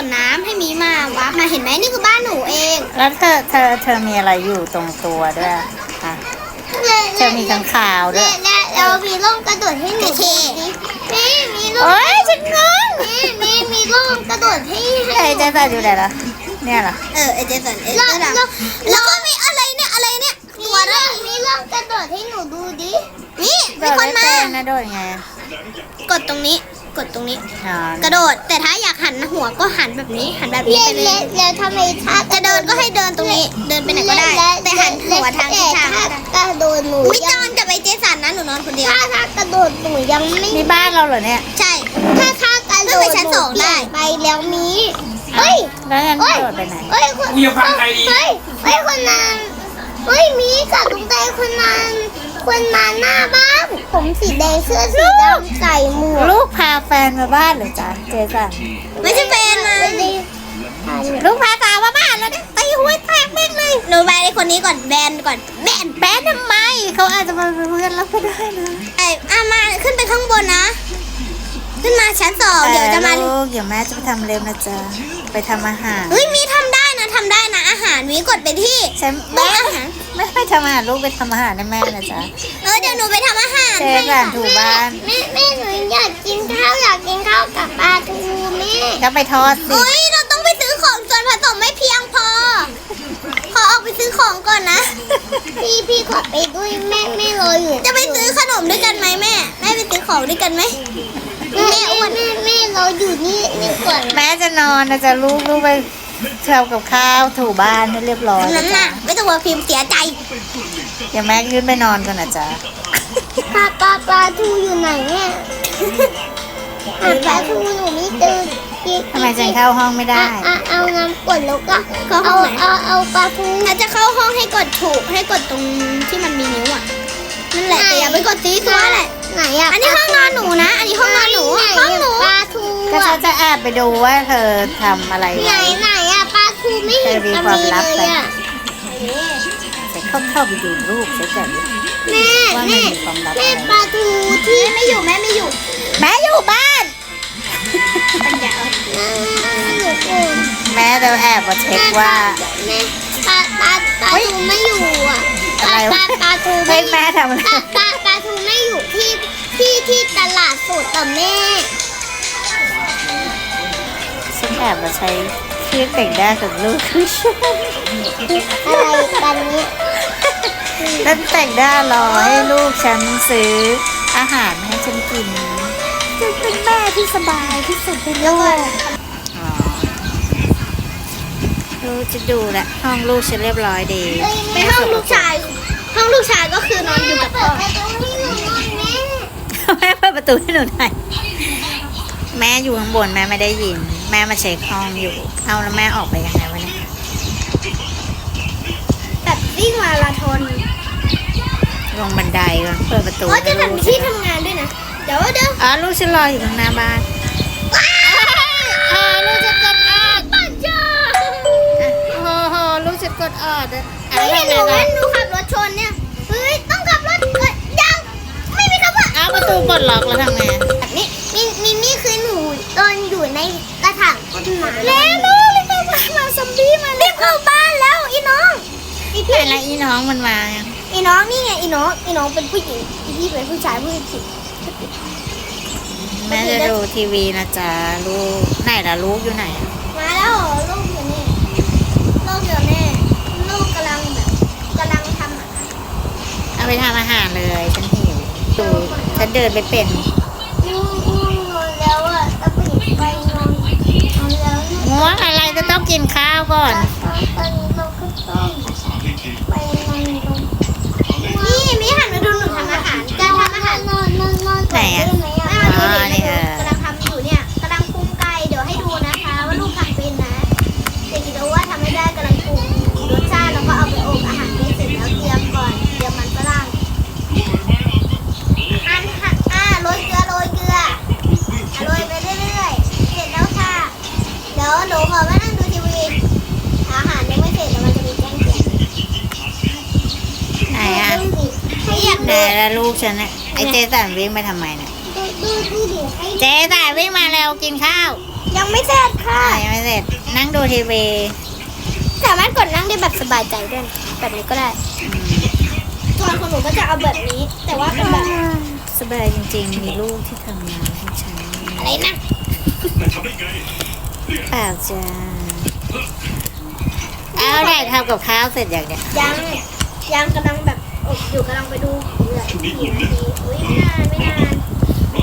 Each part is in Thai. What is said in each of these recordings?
วนน้ำให้มีมาวับมาเห็นไหมนี่คือบ้านหนูเองแล้วเธอเธอเธอมีอะไรอยู่ตรงตัวด้วยอะเธอมีข้างขาวด้วยและเรามีร่องกระโดดให้หนูดูดินี่มีร่องโอ้ยฉันงงนี่มีมีร่องกระโดดให้ไอ้เจสันอยู่ไหนล่ะเนี่ยเหรอเออไอเจสันเอเจสันแล้วก็มีอะไรเนี่ยอะไรเนี่ยตัวร่องมีร่องกระโดดให้หนูดูดินี่มีคนมา โดดไเป็นนะโดดไงกดตรงนี้ กดตรงนี้อ๋อกระโดด แต่ถ้าอยากหันหัวก็หันแบบนี้ หันแบบนี้ไปเลยแล้วทำไมถ้าจะเดินก็ให้เดินตรงนี้ เดินไปไหนก็ได้แต่หันหัวทางทิศทางกระโดดหนูไม่นอนกับไอเจสันนะหนูนอนคนเดียว ถ้าถ้ากระโดดหนูยังไม่นี่บ้านเราเหรอเนี่ยใช่ ถ้าถ้ากระโดดชั้นสองได้ไปแล้วมีเฮ้ย แล้วงั้นเฮ้ยโดดไปไหนเฮ้ยคนกูจะฟังใครดี เฮ้ยเฮ้ยคนนั้นเฮ้ยมีกับลุงเตคนนั้นคนมาหน้าบ้านผมสีแดงเสื้อสีดำใส่หมวกลูกพาแฟ นมาบ้านเหรือจ๊ะเจสันไม่ใช่แฟนมาลูกพาสาวมาบ้านแล้วเนี่ยตีหัวแตกแม่งเลยหนูไปไอ้คนนี้ก่อนแบนก่อนแบนแบนทำไมเขาอาจจะมาเป็นเพื่อนเราก็ได้นะไอ้อะมาขึ้นไปข้างบนนะ ขึ้นมาชั้นสองเดี๋ยวจะมาลูกเดี๋ยวแม่จะไปทำเล็บนะจ๊ะไปทำอาหารเฮ้ยมีทำได้นะทำได้นะอาหารมีกดไปที่ฉันโต๊ะแม่อาหารไม่ไปทำอาหารลูกไปทำอาหารให้แม่นะจ๊ะเออเดี๋ยวหนูไปทำอาหารเจ๊ก่อนถูบ้านแม่แม่หนูอยากกิน ข้าวอยากกินข้าวกับปลาทูแม่ก็ไปทอดสิ เฮ้ยเราต้องไปซื้อของส่วนผสมไม่เพียงพอ ขอออกไปซื้อของก่อนนะ พี่พี่ขอไปด้วยแม่แม่รออยู่จะไปซื้อขนมด้วยกันไหมแม่แม่ไปซื้อของด้วยกันไหมแม่อ้วนแม่แม่เราอยู่นี่นี่ก่อนแม่จะนอนนะจ๊ะลูกลูกไปเที่ยวกับข้าวถูบ้านให้เรียบร้อยนั้นนะจ๊ะน่ะไม่ต้องว่าพิมพ์เสียใจเดี๋ยวแม่ขึ้นไปนอนก่อนนะจ๊ะปลาปลาปลาทูอยู่ไหนเนี่ย หาปลาทูหนูไม่เจอทำไมฉันเข้าห้องไม่ได้ อะเอาน้ำกดแล้วก็เอาเอาเอาปลาทูถ้าจะเข้าห้องให้กดถูกให้กดตรงที่มันมีนิ้วอะนั่นแหละแต่อย่าไปกดซีซัวแหละไหนอะอันนี้ห้องนอนหนูนะ อันนี้ห้องนอนหนูห้องหนูปลาทูก็ฉันจะแอบไปดูว่าเธอทำอะไรไหนไว้ไหนอะปลาทูไม่เห็นเธอมีจะความมีลับเลยไปอะฉันเข้าเข้าไปดูรูปเฉยแม่ว่ามันแม่มีความลับแม่อะไรปลาทูที่ไม่อยู่แม่ไม่อยู่ๆแม่อยู่บ้าน ปัญญาอ่อนหนูโกงแม่จะแอบมาเช็คว่า แม่ปลาปลาปลาทูไม่อยู่อะปอะไรลาวะปลาปลาทูให้ไม่แม่ทำอะไรปลาปลาปลาทูไม่อยู่ที่ที่ที่ตลาดสดแต่แม่ฉันแอบมาใช้เครื่องแต่งหน้าของลูกคือฉันอะไรกันเนี่ยฉันแต่งหน้ารอให้ลูกฉันซื้ออาหารให้ฉันกิน ฉันเป็นแม่ที่สบายที่สุดในโลกอ๋อลูกจะดูแหละห้องลูกฉันเรียบร้อยดีไปห้องลูกชาย ห้องลูกชายก็คือนอนอยู่กับพ่อแม่แม่เปิดประตูให้หนูหน่อยแม่อยู่ข้างบนแม่ไม่ได้ยิน แม่มาเช็คห้องอยู่ เอาแล้วแม่ออกไปยังไงวะเนี่ยแบบวิ่งมาราธอนลงบันไดก่อนเปิดประตูอ๋อจะให้ลูกทำที่ทำงานด้วยนะเดี๋ยวเดี๋ยวอ๋อลูกฉันรออยู่ข้างหน้าบ้านอ๋อลูกฉันกดออดปัญญาโอ้โหลูกฉันกดออดอะเฮ้ยหนูเห็นหนูขับรถชนเนี่ยเฮ้ยต้องขับรถเอ้ยยังไม่มีคำว่าอ้าวประตูปลดล็อกแล้วทำไงแบบนี้มินมินนี่คือหนูตอนอยู่ในกระถางต้นไม้แล้วลูกรีบเข้าบ้านมาซอมบี้มารีบเข้าบ้านแล้วอีน้องอีไหนพี่ละอีน้องมันมายังอีน้องนี่ไงอีน้องอีน้องเป็นผู้หญิงอีพี่เป็นผู้ชายผู้หญิง แม่จะดูทีวีนะจ๊ะลูกไหนล่ะลูกอยู่ไหนอะมาแล้วเหรอลูกอยู่นี่ลูกอยู่นี่ลูกกำลังแบบกำลังทำอาหารเอาไปทำอาหารเลยฉันหิวดูฉันเดินไปเป็นง่วงง่วงนอนแล้วอะตะปิดไปนอนนอนแล้วเนี่ยง่วงอะไรจะต้องกินข้าวก่อน ตอน ให้อยากไหนดูแล้วลูกฉันเนี่ยไอเจสันวิ่งไปทำไมเนี่ยดูดูดูดิให้เจสันวิ่งมาแล้วกินข้าวดยังไม่เสร็จค่ะอะยังไม่เสร็จนั่งดูทีวีสามารถกดนั่งได้แบบสบายใจด้วยนะแบบนี้ก็ได้ส่วนของหนูก็จะเอาแบบนี้ แต่ว่าเป็นแบบสบายจริงๆ มีลูกที่ทำงานให้ฉันอะไรนะเปล่าจ้าเอาแหละทำกับข้าวเสร็จอย่างเนี้ยยังยังกำลังแบบ อบอยู่กำลังไปดูเหลืออีกกี่นาทีอุ้ยไม่นานไม่นาน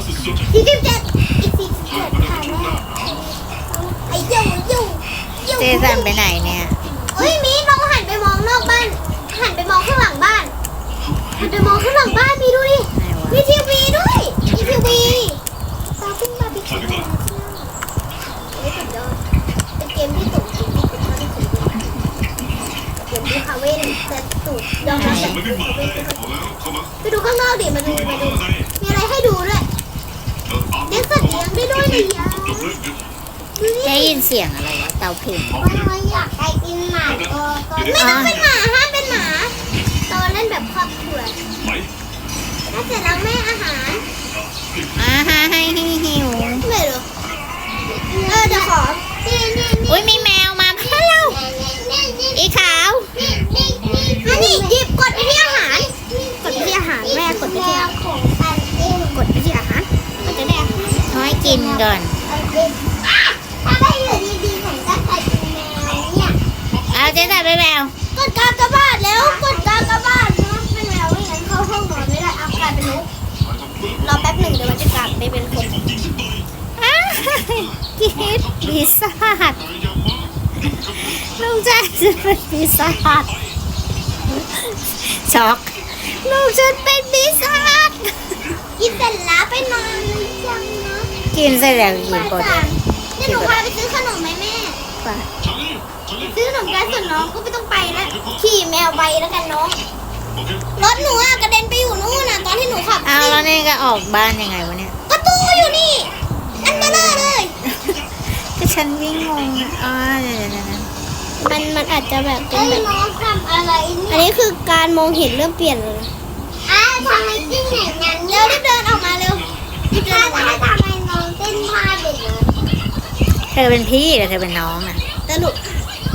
สี่สิบเจ็ดอีกสี่สิบเจ็ดค่ะแม่ไอ้ยูยูยูเจสันไปไหนเนี่ยเฮ้ยมีน้องหันไปมองนอกบ้าน หันไปมองข้างหลังบ้าน หันไปมองข้างหลังบ้านมีดูดิไหนวะมีทีวีด้วยมีทีวีซาฟิ้งบาร์บีคิวเฮ้ยสุดยอดเป็นเกมที่สุดจริงที่สุดเท่าที่เคยดูเก มที่คาเว่นต่สุดยอมรับแบบคาเว่นไปดูข้างนอกดิมาดูมาดู มีอะไรให้ดูด้วยเลี้ยงสัตว์เลี้ยงได้ด้วยเลยาดูดิได้ยินเสียงอะไรวะเตาผิงว่าอยากไปกินหมาก็ไม่ต้องเป็นหมาห้ามเป็นหมาตอนเล่นแบบครอบครัวถ้าเสร็จแล้วแม่อาหารอาให้ให้หิวไม่รู้เออเดี๋ยวขอนี่นี่อุ้ยมีแม กินก่อน ถ้าไม่อยู่ดีๆผมจะใส่เป็นแมวเนี่ยเอาเจ๊สันไปแมว กดกากระบาทแล้วกดกากระบาทนะเป็นแมวไม่งั้นเข้าห้องนอนไม่ได้เอากลายเป็นนกรอแป๊บหนึ่งเดี๋ยวมันจะกลับไปเป็นคนอ้าวกินปีศาจลูกฉันจะเป็นปีศาจช็อกลูกฉันเป็นปีศาจกินเสร็จแล้วไปนอนยัง กินเสร็จแล้วกินก่อนสามเดี๋ยวหนูพาไปซื้อขนมไหมแม่ป่ะซื้อขนมกันส่วนน้องก็ไม่ต้องไปแล้ว ขี่แมวไปแล้วกันน้อง รถหนูอะกระเด็นไปอยู่นู่นน่ะตอนที่หนูขับเอาแล้วนี่ก็ออกบ้านยังไงวะเนี่ยประตูอยู่นี่ อันเบลอเลย ก็ฉันวิ่งงงอะอ๋อเดี๋ยวๆๆมันมันอาจจะแบบเป็นแบบน้องทำอะไรอันนี้คือการมองเห็นเริ่มเปลี่ยนเลยอ้าวทำไมจิ้งเห็นงั้นเร็วรีบเดินออกมาเร็วรีบเดินออกมา เด็กเลยๆเธอเป็นพี่แต่เธอเป็นน้องอะสรุป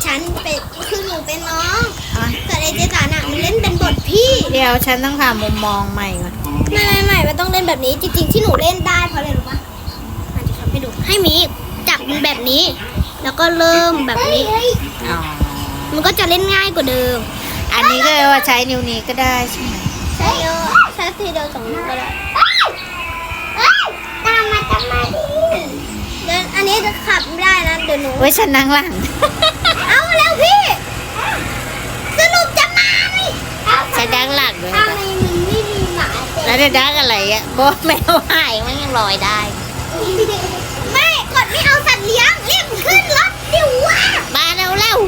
ฉันเป็นคือหนูเป็นน้องอ๋อแต่ไอเจสาน่ะมันเล่นเป็นบทพี่ เดี๋ยวฉันต้องหามุมมองใหม่ก่อนไม่ไม่ไม่มันต้องเล่นแบบนี้จริงๆที่หนูเล่นได้เพราะอะไรรู้ปะมันจะทำให้ดูให้มีจับมันแบบนี้ แล้วก็เริ่มแบบนี้ อ๋อมันก็จะเล่นง่ายกว่าเดิม อันนี้ก็ว่าใช้นิ้วนี้ก็ได้ใช่ไหมใช้เยอะใช้ทีเดียวสองนิ้วก็ได้ตามมาตามมาดิเดิ นอันนี้จะขับไม่ได้นะเดี๋ยวหนูเว้ยฉันนั่งหลัง เอาแล้วพี่ สรุปจะมาไหมฉันนั่งหลังด้วยทำไมมันไม่มีหมาเต็มแล้วจะดักอะไรอะบอกแมวหายมันยังลอยได้ ไม่กดไม่เอาสัตว์เลี้ยงรีบขึ้นรถดิวะมาเร็วเร็ว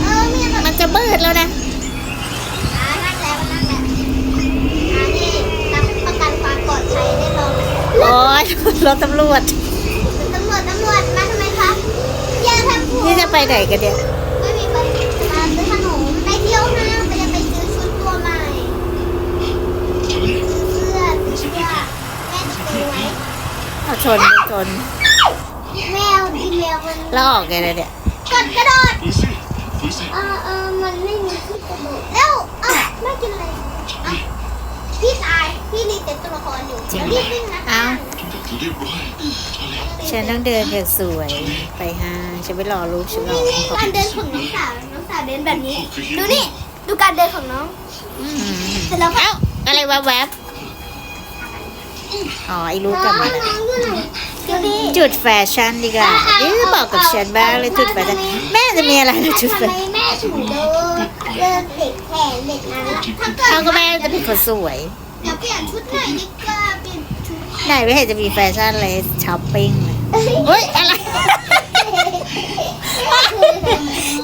เออมีแบบๆมันจะมืดแล้วนะ อ่านั่งแล้วนั่งแล้วอันนี้รับประกันความปลอดภัยได้ลอง โอ้ยรถตำรวจตำรวจตำรวจมาทำไมคะอย่าทำผัวนี่จะไปไหนกันเนี่ยไม่มีไปมาซื้อขนมไปเที่ยวห้างไปจะไปซื้อชุดตัวใหม่ซื้อเสื้อซื้อเสื้อแม่จะซื้อไว้เอาชนชนแมวดีแมวมันแล้วออกไงเลยเนี่ยกดกระโดดเออเออมันไม่มีที่กระโดดแล้วเออแม่กินอะไรอะพี่ตายพี่รีเซ็ตตัวละครอยู่จริงเดี๋ยวรีบวิ่งนะ เอ้า ฉันต้องเดินอย่างสวยไปห้างฉันไปรอลูกฉันรอการเดินของน้องสาวน้องสาวเดินแบบนี้ ดูนี่ ดูการเดินของน้องอืมเสร็จแล้วก็เอ้าอะไรแวบๆอ๋อไอ้ลูกกลับมาแล้วน้องอยู่ไหนดูดิจุดแฟชั่นดีกว่านี่จะบอกกับฉันบ้างเลยจุดแฟชั่นแม่จะมีอะไรนะจุดแฟทำไมชั่นแม่ถึงเดินเดินเด็กแขนเด็กนั้นล่ะถ้าเกิดเขาก็แม่จะเป็นคนสวยเดี๋ยวเปลี่ยนชุดหน่อยดีกว่าเปลี่ยนชุด ไหนไม่เห็นจะมีแฟชั่นเลยช้อปปิ้งเลยเฮ้ยอะไร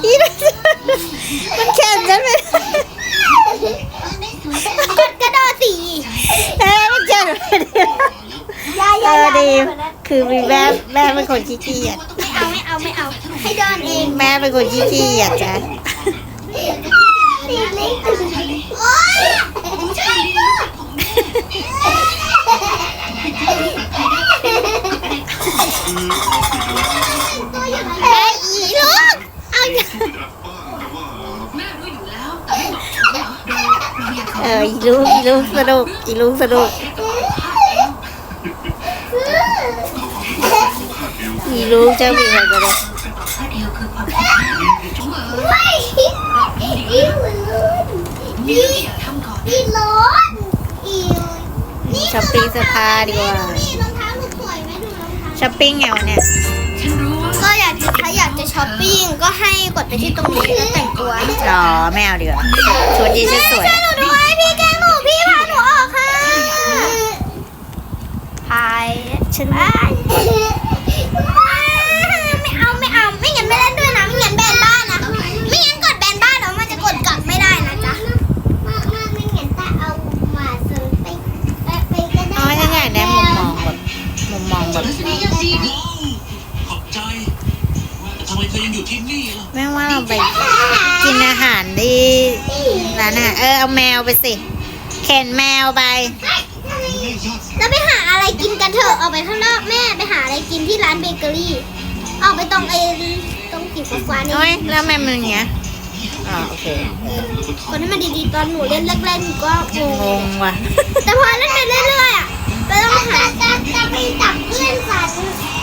อีนั่นมันแข่งฉันไปกดกระโดดสีเอ้ยมันแข่งไปเดียวยาเอยาอยาดียาคือมีแม่แม่เป็นคนขี้เกียจไม่เอาไม่เอาไม่เอา ให้เดินเองแม่เป็นคนขี้เกียจจ้ะสีเล็กโอ๊ยช่วยด้วย ตัวอย่างไร เฮ้ยอีลูกเอาอย่าเอออีลูกอีลูกสนุกอีลูกสนุกอีลูกเจ้ามีอะไรกันเนี่ยไม่อีลุ้นอีอีร้อนอีนี่ช้อปปิ้งเสื้อผ้าดีกว่านี่รองเท้า ช้อปปิ้งไงวะเนี่ยก็อยากจะถ้าอยากจะช้อปปิ้งก็ให้กดไปที่ตรงนี้แล้วแต่งตัวอ๋อไม่เอาดีกว่าชุดดีชุดสวยช่วยหนูด้วยพี่แกล้งหนูพี่พาหนูออกค่ะพายฉัน ไม่เอาไม่เอาไม่งั้นไม่เล่นด้วยนะไม่งั้นแบนบ้านนะไม่งั้นกดแบนบ้านเดี๋ยวมันจะกดกลับไม่ได้นะจ๊ะไม่งั้นแต่เอามาซื้อไปไปก็ได้ อ๋อฉันอยากได้มุมมองแบบ มุมมองแบบขอบใจแต่ทำไมเธอยังอยู่ที่นี่ล่ะแม่ว่าเราไปกินอาหารดีร้านอาหารเออเอาแมวไปสิเข็นแมวไป แล้วไปหาอะไรกินกันเถอะออกไปข้างนอกแม่ไปหาอะไรกินที่ร้านเบเกอรี่ออกไปตรงไอ้ตรงสีฟ้าๆนี่โอ้ยแล้วแม่มันอย่างเงี้ยอ๋อโอเคคนที่มันดีๆตอนหนูเล่นแรกๆหนูก็งงงงว่ะแต่พอเล่นไปเรื่อยๆอะ เราต้องหาจะไปจับเพื่อนสัตว์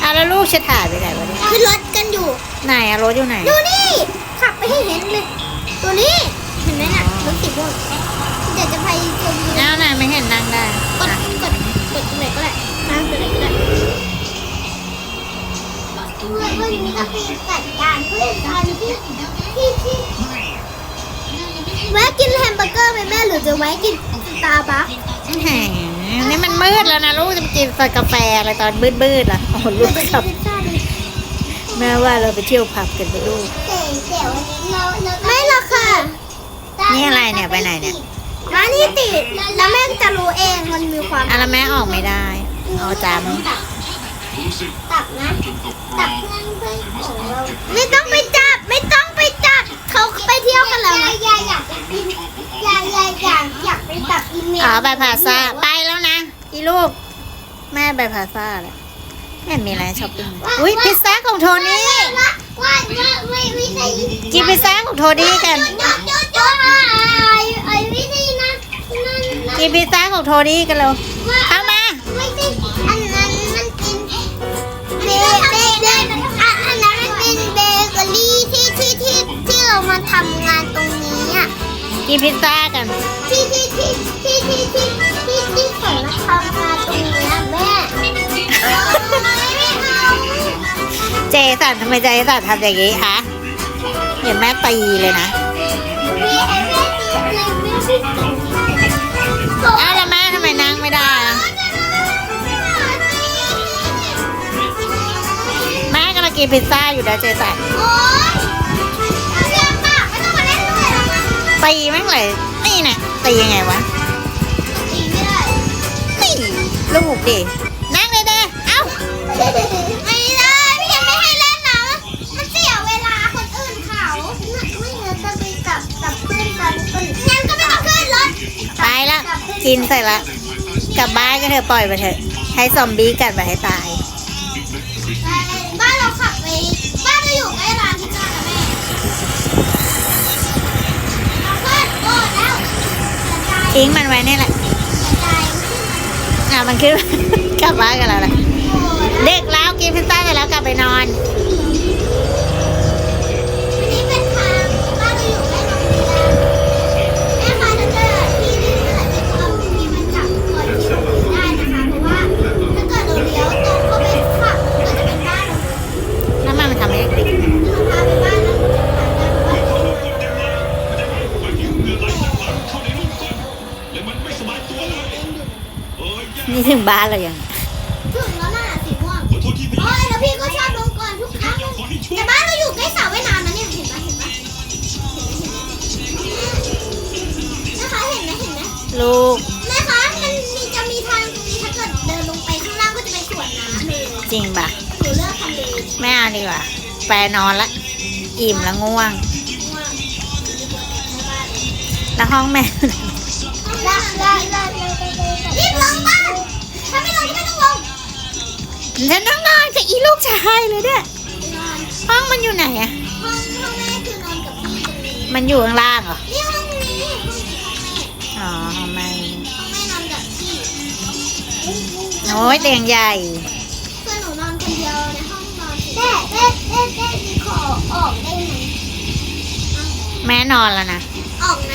อะแล้วลูกจะถ่ายไปไหนวะเนี่ยขึ้นรถกันอยู่ ไหนอะรถอยู่ไหน ดูนี่ ขับไปให้เห็นเลย ตัวนี้ เห็นไหมน่ะรถสีม่วงเดี๋ยวจะไปชมวิวอ้าวน่ะไม่เห็นนั่งได้กดอะกดกดตรงไหนก็ได้นั่งตรงไหนก็ได้เพื่อนวันนี้ก็ไปจัดการเพื่อนตอนที่ที่ที่แวะกินแฮมเบอร์เกอร์ไหมแม่หรือจะแวะกินสตาร์บัค แหม นี่มันมืดแล้วนะลูกจะไปกินกาแฟอะไรตอนมืดๆล่ะโอ้โหลูกขับแม่ว่าเราไปเที่ยวผับกันไปลูกไม่หรอกค่ะนี่อะไรเนี่ยไปไหนเนี่ยมานี่ติดแล้วแม่จะรู้เองมันมีความอะแล้วแม่ออกไม่ได้เอาจตับนะตับเพื่อนเพื่อนของเราไม่ต้องไปจับไม่ต้องไปจับ เขาไปเที่ยวกันแล้วนะยายอยากไปกินยายยายอยากอยากไปจับอีเมลอ๋อไปพาซ่าไปแล้วนะ อีลูก แม่ไปพาซ่าแล้วแม่มีอะไรช้อปปิ้งอุ้ยพิซซ่าของโทนี่ว่าว่าไม่ไม่ใช่กินพิซซ่าของโทนี่กันกินพิซซ่าของโทนี่กันเร็วเข้า กินพิซซ่ากัน ที่ที่ที่ที่ที่ที่ที่ที่ฝนมาทำงาตรงนี้แม่ไม่เอาเจสันทำไมเจสันทำอย่างนี้คะเดี๋ยวแม่ตีเลยนะพี่ไอ้แม่ตีเลยไม่ใช่อ้าวแล้วแม่ทำไมนั่งไม่ได้อะแม่กำลังกินพิซซ่าอยู่นะเจสัน ตีแม่งเลยนี่น่ะตียังไงวะตีไม่ได้นี่ลูกดินั่งเลยเด้เอ้าไม่ได้พี่ยังไม่ให้เล่นนะมันเสียเวลาคนอื่นเขาไม่งั้นจะไปกับกับเพื่อนกันคนงั้นก็ไม่ต้องขึ้นรถไปละกินเสร็จละกลับบ้านก็เถอะปล่อยไปเถอะให้ซอมบี้กัดไปให้ตาย ทิ้งมันไว้นี่แหละอะมันขึ้น กลับบ้านกันแล้วแหละเด็กแล้วกินพิซซ่าเสร็จแล้วกลับไปนอน นี่ถึงบ้านเรายังถึงแล้วน่ะสีม่วงขอโทษที่ไม่โอ้ยแล้วพี่ก็ชอบลงก่อนทุกครั้งขอให้ช่วยแต่บ้านเราอยู่ใกล้สระว่ายน้ำนะเนี่ยเห็นไหมเห็นไหมนะคะเห็นไหมเห็นไหมลูกนะคะมันมีจะมีทางตรงนี้ถ้าเกิดเดินลงไปข้างล่างก็จะเป็นสวนน้ำเลยจริงปะหนูเลือกทำเล ไม่เอาดีกว่าไปนอนละอิ่มแล้วง่วงว่าแล้วห้องแม่ได้ได้ได้รีบลงบ้าน ฉันต้องนอนกับอีลูกชายเลยเนี่ยนอนห้องมันอยู่ไหนอะห้องห้องแม่คือนอนกับพี่ตรงนี้มันอยู่ข้างล่างเหรอนี่ห้องนี้ห้องนี้ห้องแม่อ๋อมันห้องแม่นอนกับพี่โอ้ยเตียงใหญ่ส่วนหนูนอนคนเดียวในห้องนอนแม่แม่แม่แม่มีขอออกได้ไหมแม่นอนแล้วนะออกนะ